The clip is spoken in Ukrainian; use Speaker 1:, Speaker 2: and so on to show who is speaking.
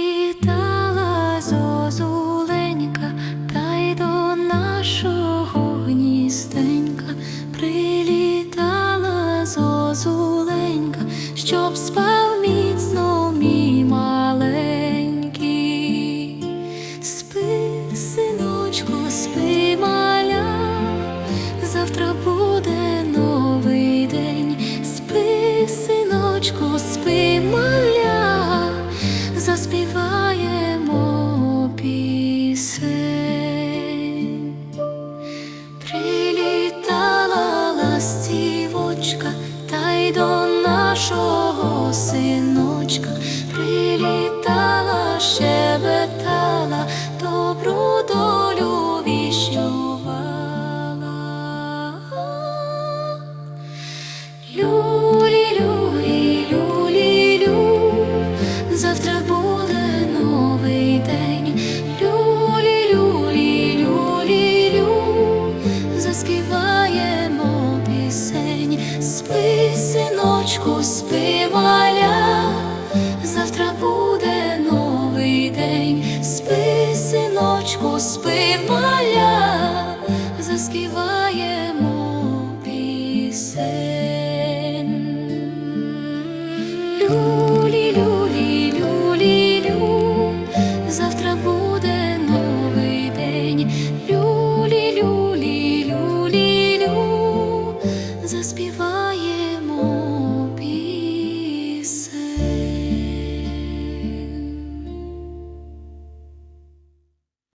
Speaker 1: Прилітала зозуленька, та й до нашого гнізденька, прилітала зозуленька, щоб спати. Завтра буде новий день. Спи, синочку, спи, маля, заспіваємо пісень. Прилітала ластівочка, та й до нашого Люлі, люлі, люлі, лю, завтра буде новий день. Люлі, люлі, пісень. Спи, синочку, спи, завтра буде новий день. Спи, синочку, спи, маля, пісень.